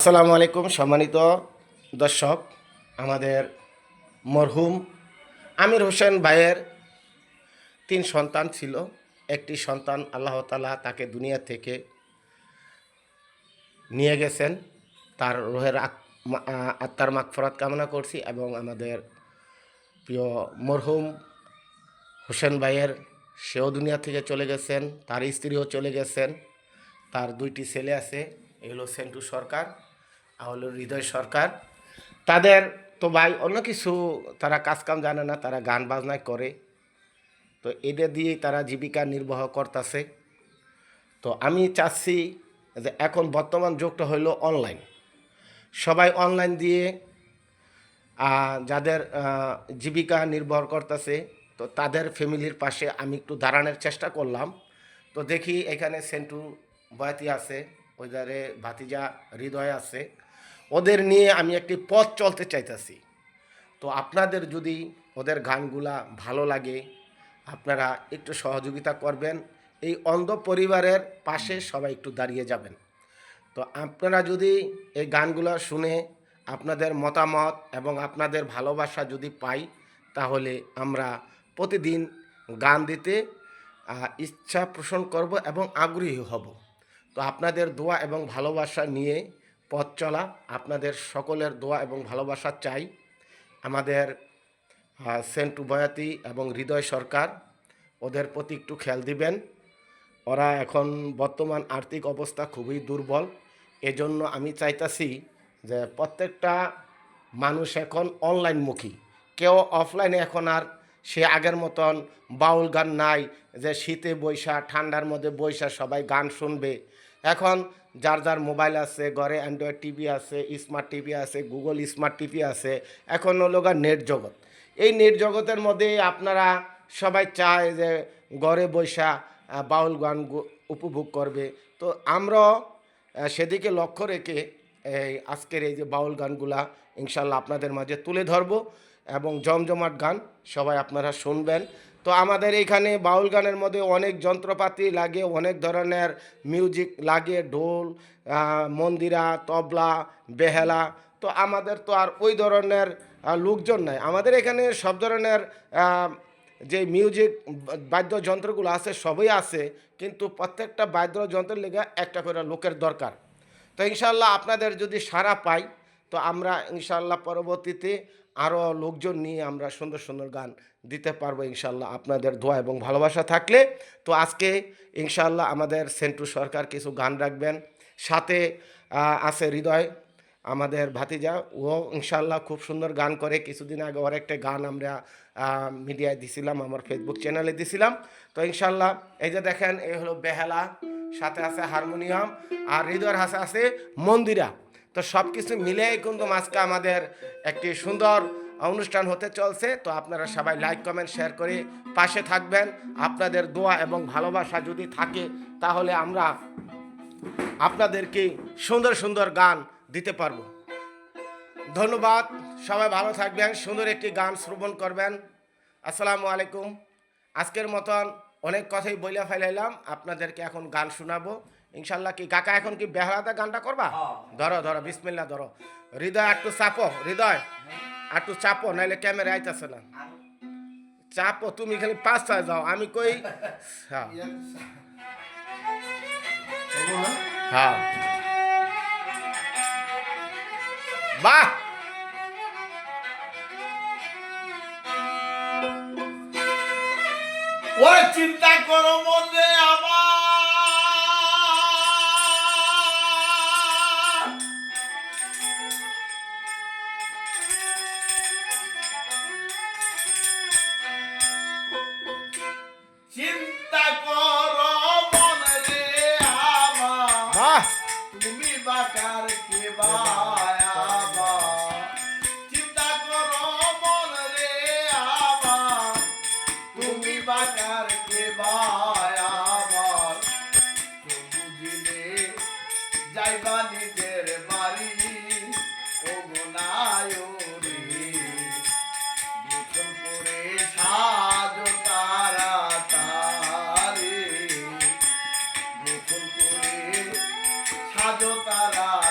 আসসালামু আলাইকুম সম্মানিত দর্শক, আমাদের মরহুম আমির হোসেন ভাইয়ের তিন সন্তান ছিল। একটি সন্তান আল্লাহ তালা তাকে দুনিয়া থেকে নিয়ে গেছেন। তার রোহের আত্মার মাগফরাত কামনা করছি এবং আমাদের প্রিয় মরহুম হোসেন ভাইয়ের, সেও দুনিয়া থেকে চলে গেছেন, তার স্ত্রীও চলে গেছেন, তার দুইটি ছেলে আছে এগুলো সেন্টু সরকার। হলো হৃদয় সরকার। তাদের তো ভাই, অন্য কিছু তারা কাজকাম জানে না, তারা গান বাজনায় করে। তো এটা দিয়েই তারা জীবিকা নির্বাহ করতেছে। তো আমি চাচ্ছি যে এখন বর্তমান যুগটা হলো অনলাইন। সবাই অনলাইন দিয়ে যাদের জীবিকা নির্ভর করতেছে, তো তাদের ফ্যামিলির পাশে আমি একটু দাঁড়ানোর চেষ্টা করলাম। তো দেখি এখানে সেন্টু বয়াতি আছে ওই ধারে ভাতিজা হৃদয় আছে। ওদের নিয়ে আমি একটি পথ চলতে চাইতেছি। তো আপনাদের যদি ওদের গানগুলা ভালো লাগে, আপনারা একটু সহযোগিতা করবেন, এই অন্ধ পরিবারের পাশে সবাই একটু দাঁড়িয়ে যাবেন। তো আপনারা যদি এই গানগুলো শুনে আপনাদের মতামত এবং আপনাদের ভালোবাসা যদি পাই, তাহলে আমরা প্রতিদিন গান দিতে ইচ্ছা পোষণ করব এবং আগ্রহী হব। তো আপনাদের দোয়া এবং ভালোবাসা নিয়ে পথ চলা, আপনাদের সকলের দোয়া এবং ভালোবাসা চাই। আমাদের সেন্টু বয়াতি এবং হৃদয় সরকার, ওদের প্রতি একটু খেয়াল দিবেন। ওরা এখন বর্তমান আর্থিক অবস্থা খুবই দুর্বল। এজন্য আমি চাইতাছি যে প্রত্যেকটা মানুষ এখন অনলাইনমুখী কেউ অফলাইনে এখন আর সে আগের মতন বাউল গান নাই যে শীতে বৈশা, ঠান্ডার মধ্যে বৈশা সবাই গান শুনবে। এখন যার যার মোবাইল আছে ঘরে অ্যান্ড্রয়েড টিভি আছে স্মার্ট টিভি আছে গুগল স্মার্ট টিভি আছে এখন হলো গা নেট জগৎ। এই নেট জগতের মধ্যে আপনারা সবাই চায় যে ঘরে বৈশা বাউল গান উপভোগ করবে। তো আমরাও আহ, সেদিকে লক্ষ্য রেখে এই আজকের এই যে বাউল গানগুলা ইনশাল্লাহ আপনাদের মাঝে তুলে ধরবো এবং জমজমাট গান সবাই আপনারা শুনবেন। তো আমাদের এইখানে বাউল গানের মধ্যে অনেক যন্ত্রপাতি লাগে, অনেক ধরনের মিউজিক লাগে, ঢোল মন্দিরা, তবলা, বেহেলা। তো আমাদের তো আর ওই ধরনের লোকজন নাই। আমাদের এখানে সব ধরনের যে মিউজিক বাদ্যযন্ত্রগুলো আছে, সবই আছে। কিন্তু প্রত্যেকটা বাদ্যযন্ত্রের লেগে একটা করে লোকের দরকার। তো ইনশাল্লাহ আপনাদের যদি সাড়া পাই, তো আমরা ইনশাল্লাহ পরবর্তীতে আরও লোকজন নিয়ে আমরা সুন্দর সুন্দর গান দিতে পারব ইনশাল্লাহ আপনাদের দোয়া এবং ভালোবাসা থাকলে। তো আজকে ইনশাল্লাহ আমাদের সেন্টু সরকার কিছু গান রাখবেন। সাথে আছে হৃদয়, আমাদের ভাতিজা। ও ইনশাল্লাহ খুব সুন্দর গান করে। কিছুদিন আগে ওর একটা গান আমরা মিডিয়ায় দিছিলাম, আমার ফেসবুক চ্যানেলে দিছিলাম। তো ইনশাল্লাহ এই যে দেখেন এই হলো বেহালা, সাথে আছে হারমোনিয়াম, আর হৃদয়ের হাসে আছে মন্দিরা। তো সব কিছু মিলেই কিন্তু আজকে আমাদের একটি সুন্দর অনুষ্ঠান হতে চলছে। তো আপনারা সবাই লাইক কমেন্ট শেয়ার করে পাশে থাকবেন। আপনাদের দোয়া এবং ভালোবাসা যদি থাকে, তাহলে আমরা আপনাদেরকে সুন্দর সুন্দর গান দিতে পারব। ধন্যবাদ। সবাই ভালো থাকবেন, সুন্দর একটি গান শ্রবণ করবেন। আসসালামু আলাইকুম। আজকের মতন অনেক কথাই বইলা ফেলাইলাম। আপনাদেরকে এখন গান শোনাবো। ইনশাল্লাহ কি? কাকা এখন কি বেহালাদা গানটা করবা? ধরো ধরো বিসমিল্লা ধরো। হৃদয় একটু চাপো হৃদয়। একটু চাপো নাইলে ক্যামেরা আইতাছে না। চাপো তুমি খালি পাঁচ ছয় যাও। আমি কই হ্যাঁ। হ্যাঁ। বাহ! ওই চিন্তা করো মনে আমার। বাকার কে আমার? তো বুঝিলে যাইবা নিজের বাড়ি। ও গোসল করে সাজো তারা তারে করে সাজো তারি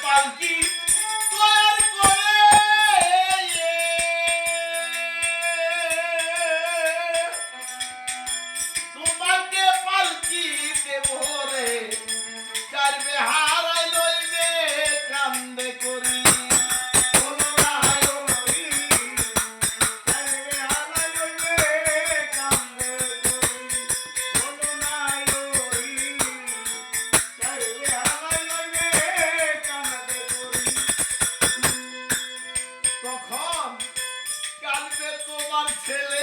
反击 Excelente.